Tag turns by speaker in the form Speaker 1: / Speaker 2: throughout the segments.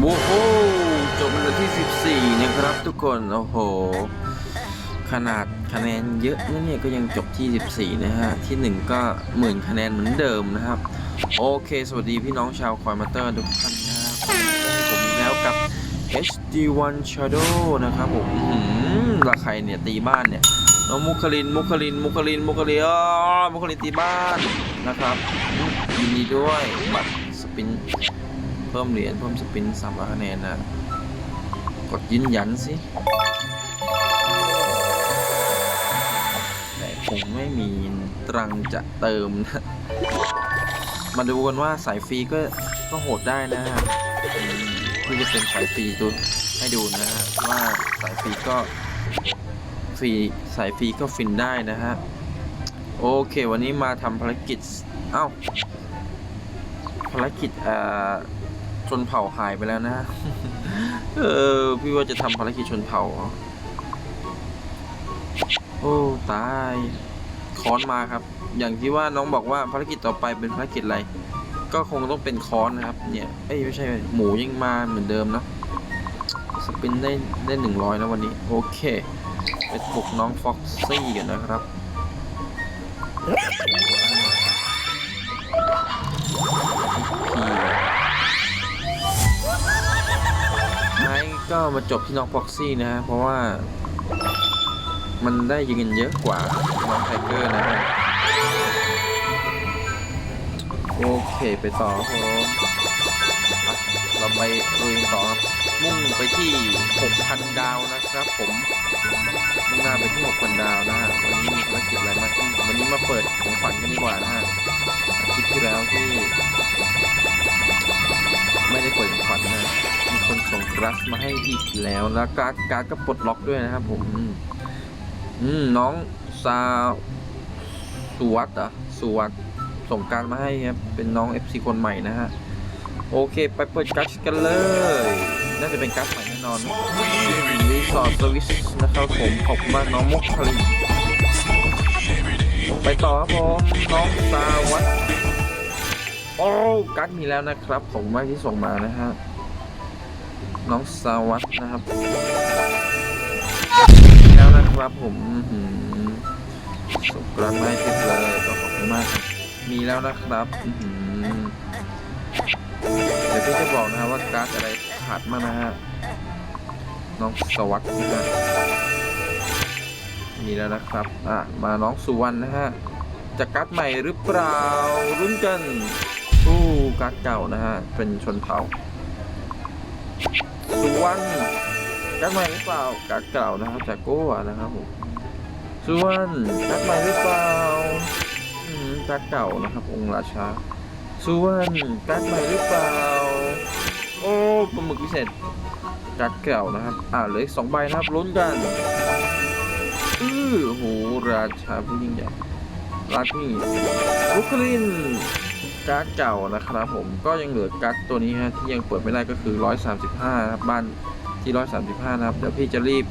Speaker 1: โว้โหจบในที่ 14 นะครับทุกคน โอ้โห ขนาดคะแนนเยอะนะเนี่ยก็ยังจบที่ 14 นะฮะ ที่ 1 ก็หมื่นคะแนนเหมือนเดิมนะครับ โอเค สวัสดีพี่น้องชาวคอยมาเตอร์ทุกท่านนะครับผมแล้วกับ HD1 Shadow นะครับผมหือราใครเนี่ย ตีบ้านเนี่ยน้องมุคลิน มุคลิน มุคลิน มุคลินอ๋อมุคลินตีบ้านนะครับยินดีด้วยบัตร เพิ่มเหรียญเพิ่มสปินสามร้อยคะแนนนะ กดยืนยันสิ แต่คงไม่มีตรังจะเติมนะ มาดูกันว่าสายฟรีก็ก็โหดได้นะฮะที่จะเป็นสายฟรีดูให้ดูนะฮะว่าสายฟรีก็ฟรีสายฟรีก็ฟินได้นะฮะ โอเค วันนี้มาทำภารกิจ เอ้าภารกิจเอ่อ ชนเผ่าหายไปแล้วนะ เออ พี่ว่าจะทำภารกิจชนเผ่า โอ้ ตายค้อนมาครับ อย่างที่ว่าน้องบอกว่าภารกิจต่อไปเป็นภารกิจอะไร ก็คงต้องเป็นค้อนนะครับ เนี่ยเอ้ยไม่ใช่ หมูยังมาเหมือนเดิมนะสปินได้ได้หนึ่งร้อยนะวันนี้ โอเค ไปปลุกน้องฟ็อกซี่กันนะครับท้ ก็มาจบที่น้องพ็อกซี่นะฮะ เพราะว่า มันได้ยิงกันเยอะกว่าน้องไทเกอร์นะฮะ โอเคไปต่อครับเราไปลุยต่อครับ มุ่งไปที่ 6,000 ดาวนะครับผมมุ่งหน้าไปที่ 6,000 ดาวนะฮะ วันนี้มีภารกิจอะไรมาวันนี้มาเปิดของขวัญกันดีกว่านะฮะอาทิตย์ที่แล้วที่ คนส่งกราฟมาให้อีกแล้วแล้วการ์ดการ์ดก็ปลดล็อกด้วยนะครับผม อืมน้องซาสุวัตเหรอะสุวัตส่งการดมาให้ครับ เป็นน้อง FC คนใหม่นะฮะ โอเค ไปเปิดการ์ดกันเลย น่าจะเป็นการ์ดใหม่แน่นอนรีสอร์ทสวิสนะครับผมขอบคุณมากน้องมุกคลินไปต่อครับผมน้องซาวัตโอ้กั๊กมีแล้วนะครับผมมากที่ส่งมานะฮะ น้องสวัตนะครับมีแล้วนะครับผมอื้อหือส่งกลางไม้เทปเลยก็ขอบคุณมาก มีแล้วนะครับเดี๋ยวพี่จะบอกนะฮะว่าการ์ดอะไรขาดมากนะฮะน้องสวัสดนะฮะมีแล้วนะครับอะมาน้องสุวรรณนะฮะจะกัดใหม่หรือเปล่ารุ้นกันอู้กัดเก่านะฮะเป็นชนเผ่า สุวรรณกัดใหม่หรือเปล่ากัดเก่านะครับจากโก้นะครับผมสุวรรณกัดใหม่หรือเปล่าอืมกัดเก่านะครับองค์ราชาสุวรรณกัดใหม่หรือเปล่าโอ้ปลาหมึกพิเศษกัดเก่านะครับอ่าเหลืออีกสองใบนะครับลุ้นกันอื้อโหราชาผู้ยิ่งใหญ่รักนี่บุคลิน การ์ดเก่านะครับผมก็ยังเหลือการ์ดตัวนี้ฮะที่ยังเปิดไม่ได้ก็คือ 135นะครับบ้านที่ 135นะครับเดี๋ยวพี่จะรีบ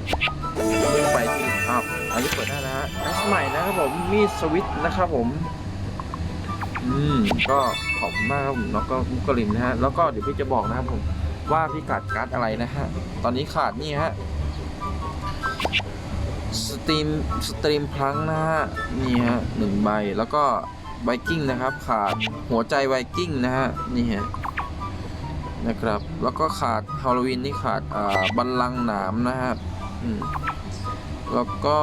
Speaker 1: มุ่งไปที่อ้าวอันนี้เปิดได้แล้วฮะการ์ดใหม่นะครับผมมีสวิตช์นะครับผมอืมก็ขอบมากครับผมแล้วก็บุคลินนะฮะแล้วก็เดี๋ยวพี่จะบอกนะครับผมว่าพี่ขาดการ์ดอะไรนะฮะตอนนี้ขาดนี่ฮะสตรีมสตรีมพลังนะฮะนี่ฮะหนึ่งใบแล้วก็ ไวกิ้งนะครับ ขาดหัวใจไวกิ้งนะฮะนี่ฮะนะครับ แล้วก็ขาดฮาโลวีนนี่ขาดอ่าบัลลังก์หนามนะฮะอืมแล้วก็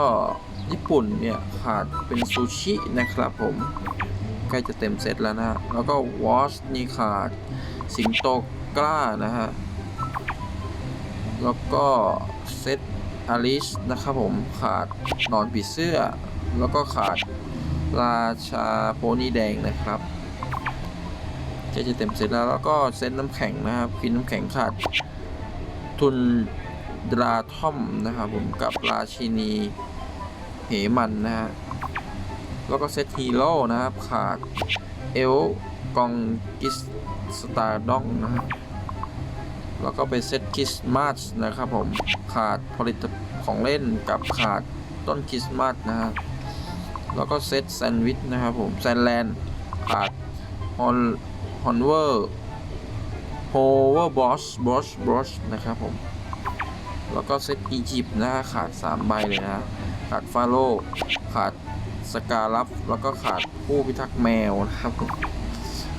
Speaker 1: ญี่ปุ่นเนี่ยขาดเป็นซูชินะครับผมใกล้จะเต็มเซตแล้วนะฮะแล้วก็วอชนี่ขาดสิงโตกล้านะฮะแล้วก็เซตอลิสนะครับผมขาดนอนผีเสื้อ แล้วก็ขาด ราชาโพนี่แดงนะครับจะจะเต็มเสร็จแล้วแล้วก็เซตน้ำแข็งนะครับกินน้ำแข็งขาดทุนดราทอมนะครับผมกับราชินีเหมันนะฮะแล้วก็เซตฮีโร่นะครับขาดเอลกองกิสสตาร์ดองนะครับแล้วก็เป็นเซตคริสต์มาสนะครับผมขาดผลิตของเล่นกับขาดต้นคริสต์มาสนะฮะ แล้วก็เซตแซนด์วิชนะครับผมแซนแลนด์ขาดฮอนฮอนเวอร์ Power Boss Boss Boss นะครับผม แล้วก็เซตอียิปต์นะขาด 3 ใบเลยนะขาดฟาโลขาดสกาลับ แล้วก็ขาดผู้พิทักษ์แมวนะครับผม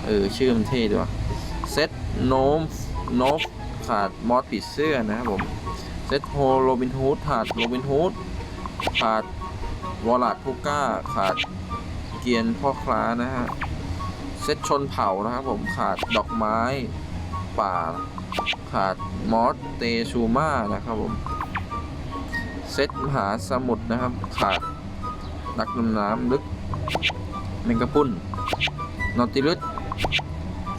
Speaker 1: เออ ชื่อมันเท่ดีว่ะเซตโนมโนฟขาดมอสผีเสื้อนะครับผม เซตโฮโรบินฮูดขาดโรบินฮูดขาด วอลัดพูก้าขาดเกียนพ่อคล้านะฮะ เซตชนเผ่านะครับผมขาดดอกไม้ป่า ขาดมอสเตชูมานะครับผม เซตมหาสมุทรนะครับ ขาดนักดำน้ำลึกแมงกะพรุนนอติลุส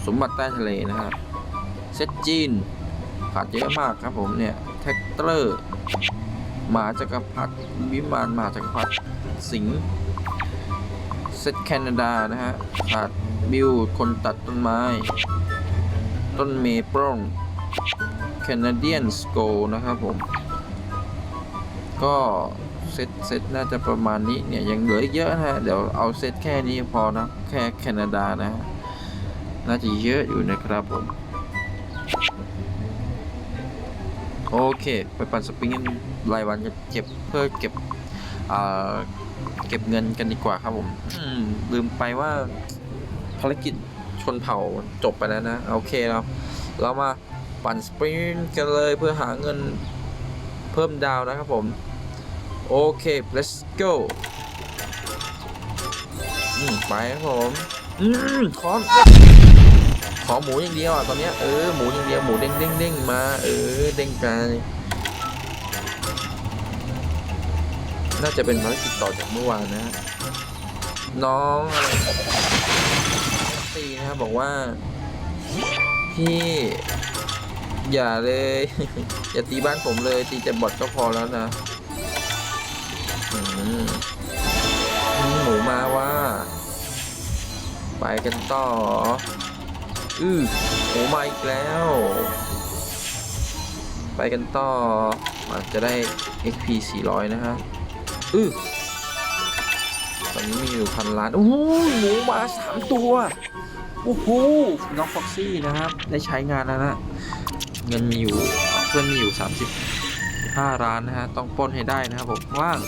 Speaker 1: สมบัติใต้ทะเลนะฮะ เซตจีน ขาดเยอะมากครับผมเนี่ย แท็กเตอร์หมาจักรพรรดิวิมานหมาจักรพรรดิ สิงห์เซตแคนาดานะฮะขาดบิวคนตัดต้นไม้ ต้นเมเปิลแคนาเดียนสโกนะครับผม ก็เซตเซตน่าจะประมาณนี้เนี่ย ยังเหลืออีกเยอะนะฮะ เดี๋ยวเอาเซตแค่นี้พอนะ แค่แคนาดานะฮะน่าจะเยอะอยู่นะครับผม โอเค ไปปั่นสปริงกันรายวันจะเก็บเพื่อเก็บ เก็บเงินกันดีกว่าครับผมลืมไปว่าภารกิจชนเผ่าจบไปแล้วนะ โอเคเราเรามาปั่นสปริงกันเลยเพื่อหาเงินเพิ่มดาวนะครับผม โอเค let's go อืมไปครับผม อืมขอขอหมูอย่างเดียวอะตอนเนี้ยเออหมูอย่างเดียวหมูเด้งเด้งเด้งมา เออเด้งไป น่าจะเป็นภารกิจต่อจากเมื่อวานนะฮะน้องอะไรตีนะครับบอกว่า พี่ อย่าเลย อย่าตีบ้านผมเลย ตีแต่บอทก็พอแล้วนะอืมหมูมาว่า ไปกันต่อ อือหมูมาอีกแล้ว ไปกันต่ออาจจะได้ XP 400 นะฮะ อือตอนนี้มีอยู่พันล้านโอ้โหหมูมา3ตัวโอ้โหน้องฟ็อกซี่นะครับ ได้ใช้งานแล้วนะเงินมีอยู่เพื่อนมีอยู่35ล้านนะฮะต้องปล้นให้ได้นะครับผมข้างล่าง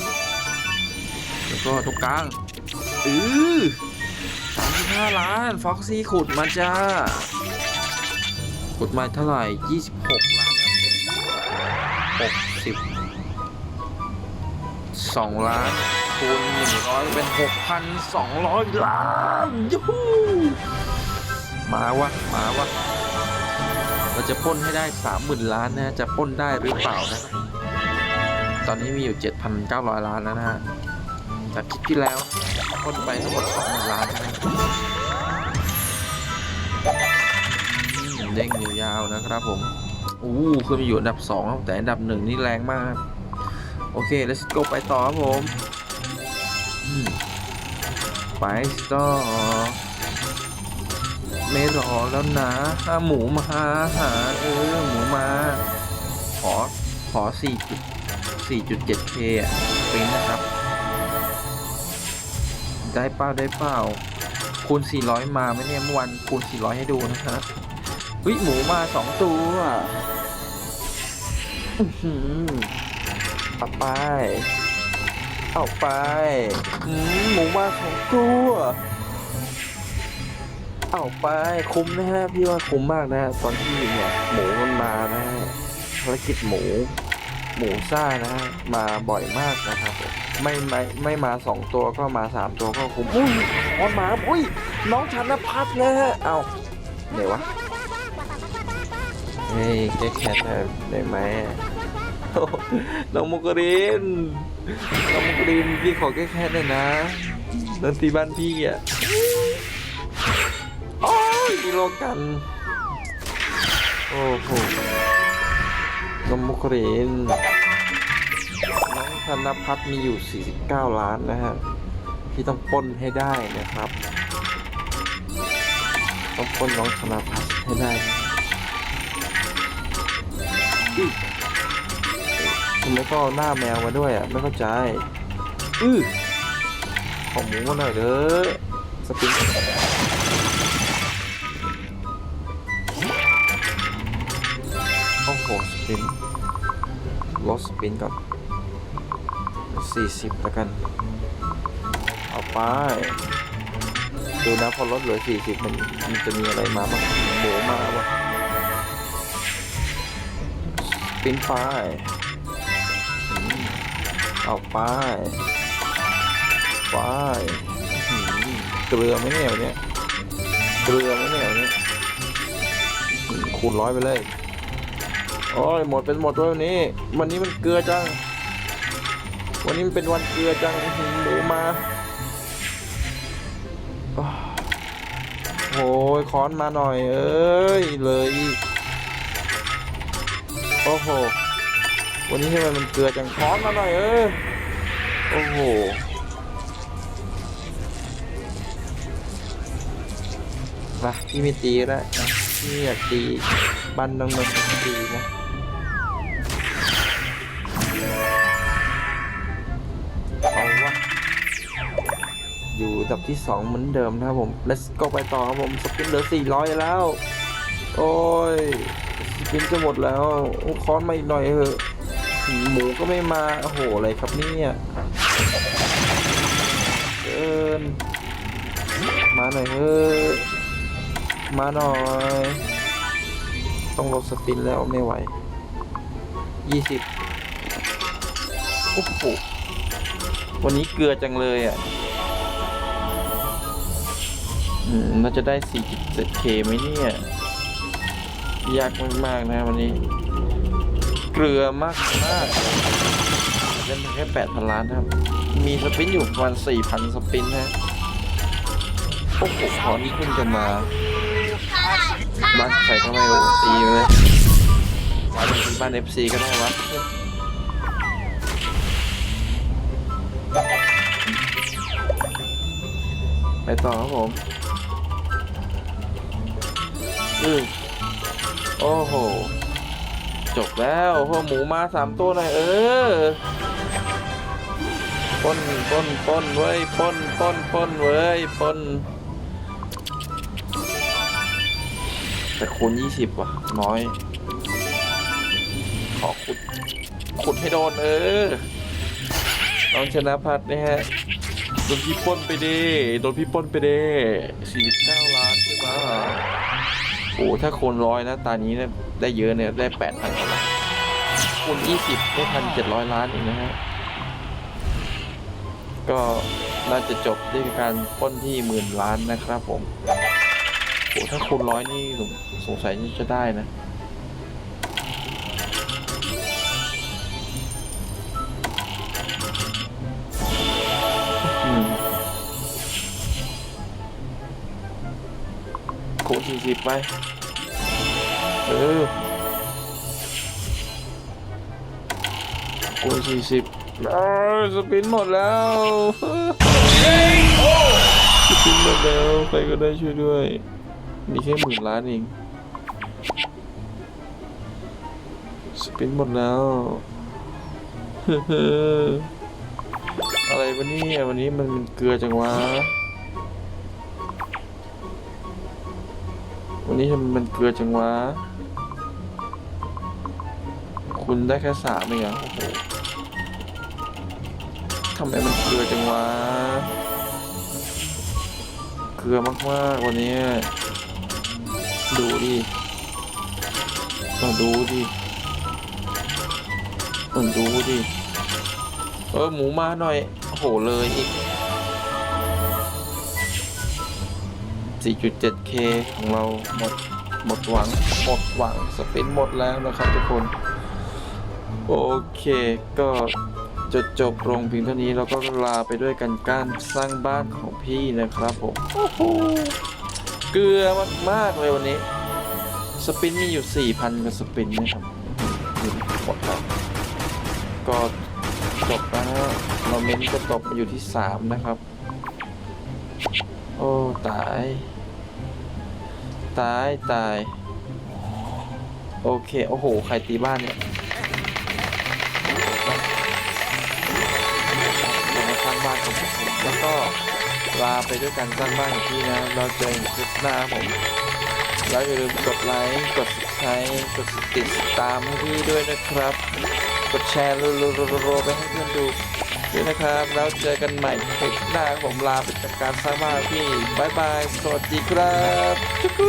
Speaker 1: แล้วก็ตรงกลางอือสามสิบห้าล้านฟ็อกซี่ขุดมาจ้า ขุดมาเท่าไหร่26 60 2ล้านคูณ100เป็น6,200ล้านยูฮูมาวะมาวะเราจะปล้นให้ได้30,000ล้านนะจะปล้นได้หรือเปล่านะ ตอนนี้มีอยู่7,900ล้านแล้วนะฮะจากคลิปที่แล้วปล้นไปทั้งหมด2,000ล้านนะครับอืมเด้งยาวๆนะครับผมอู้ขึ้นมาอยู่อันดับ2ครับแต่อันดับหนึ่งนี่แรงมาก โอเค let's go ไปต่อครับผมไปต่อไม่รอแล้วนะห้าหมูมาหาเออหมูมา ขอขอ4จุด 4.7k อะปริ้นนะครับ ได้เป้าได้เป้าคูณ 400 มาไหมเนี่ยเมื่อวันคูณ 400 ให้ดูนะครับเฮ้ยหมูมา 2 ตัวอื้อ เอาไป เอาไปอืมหมูมาสองตัวเอาไปคุ้มนะฮะพี่ว่าคุ้มมากนะฮะตอนที่เนี่ยหมูมันมานะฮะภารกิจหมู หมูซ่านะฮะมาบ่อยมากนะครับผมไม่ไม่ไม่มาสองตัวก็มาสามตัวก็คุ้มอุ้ยออนมาอุ้ยน้องธนพัฒน์นะฮะเอาเดี๋ยววะเฮ้ยแค่แค่ได้ไหม น้องมุกรินน้องมุกรินพี่ขอแก้แค่ได้นะดนตรีบ้านพี่อะโอ้ยกิโลกัน โอ้โหน้องมุกรินน้องธนพัฒน์มีอยู่ 49 ล้านนะฮะที่ต้องปล้นให้ได้นะครับ ต้องปล้นน้องธนพัฒน์ให้ได้ นะอื้อทำไมต้องเอาหน้าแมวมาด้วยอะไม่เข้าใจ อือของหมูมาหน่อยเด้อสปริงโอ้โหสปินลดสปินก่อนสี่สิบแล้วกัน เอาไปดูนะพอลดเหลือสี่สิบมันมันจะมีอะไรมาบ้างหมูมาวะสปินไปอืม เอาไปไปเกลือไหมเนี่ยวันเนี้ยเกลือไหมเนี่ยวันเนี้ยคูณร้อยไปเลยโอ้ยหมดเป็นหมดด้วยวันนี้ วันนี้มันเกลือจัง วันนี้มันเป็นวันเกลือจังบูมาอ้โอ้ยค้อนมาหน่อย เอ้ยเลย โอ้โห วันนี้ทำไมมันเกลือจังค้อนมาหน่อยเออโอ้โหมาพี่ไม่ตีก็ได้นะพี่อยากตีบ้านน้องๆตีนะเอาวะอยู่อันดับที่ 2 เหมือนเดิมนะครับผม let's go ไปต่อครับผมสปินเหลือ 400 แล้ว โอ้ย สปินจะหมดแล้วค้อนมาอีกหน่อยเถอะหมูก็ไม่มาโอ้โหอะไรครับเนี่ยเกินมาหน่อยเถอะมาหน่อย ต้องลดสปินแล้วไม่ไหว20โอ้โหวันนี้เกลือจังเลยอะอืมน่าจะได้ 4.7k ไหมเนี่ย ยากมากๆนะวันนี้ เกลือมากมากเล่นแค่8,000ล้านครับ มีสปินอยู่ประมาณ4,000สปินนะโอ้โหขอนี้เพิ่งจะมาบ้านใครก็ไม่รู้ตีไปเลยอาจจะเป็นบ้าน FC ก็ได้วะไปต่อครับผม อือ โอ้โห จบแล้วพวกหมูมาสามตัวหน่อยเออป้นป้นป้นเว้ยป้นป้นป้นเว้ยป้น แต่คูณยี่สิบว่ะ น้อย ขอขุด ขุดให้โดนเออน้องชนะพัดนะฮะโดนพี่ป้นไปดิโดนพี่ป้นไปดิ49ล้านใช่ไหม โอ้ถ้าคูณร้อยนะตานี้เนี่ยได้เยอะเนี่ยได้แปดพันกว่าล้านคูณยี่สิบได้1,700ล้านเองนะฮะ ก็น่าจะจบด้วยการป้นที่หมื่นล้านนะครับผมโอ้ถ้าคูณร้อยนี่สงสัยจะได้นะ สี่สิบไป เออคูสี่สิบเอ้สปินหมดแล้วสปินหมดแล้วใครก็ได้ช่วยด้วย มีแค่หมื่นล้านเองสปินหมดแล้ว อะไรวะเนี่ยวันนี้มันมันเกลือจังวะ วันนี้ทำไมมันเกลือจังวะ คุณได้แค่สามเองเหรอโอ้โหทำไมมันเกลือจังวะ เกลือมากๆวันนี้ ดูดิต้องดูดิต้องดูดิ เออหมูมาหน่อย โอ้โหเลยอีก 4.7k ของเราหมดหมดหวังหมดหวังสปินหมดแล้วนะครับทุกคน โอเคก็จะจบลงเพียงเท่านี้แล้วก็ลาไปด้วยกันการสร้างบ้านของพี่นะครับผมโอ้โหเกลือมากๆเลยวันนี้ สปินมีอยู่ 4,000กับสปินนะครับหมดแล้วก็จบแล้วนะเราเม้นก็ตกอยู่ที่ 3 นะครับ อ้ตาย ตายตาย โอเค โอ้โห ใครตีบ้านเนี่ยมาสร้างบ้านของผมแล้วก็ลาไปด้วยกันสร้างบ้านของพี่นะ เราเจอกันคลิปหน้าครับผม แล้วอย่าลืมกดไลค์ กด subscribe Subscribe กดติดตามพี่ด้วยนะครับ กดแชร์รัวๆไปให้เพื่อนดู ด้วยนะครับ แล้วเจอกันใหม่คลิปหน้าผมลาไปจากการสร้างบ้านพี่บายบาย สวัสดีครับจุ๊ก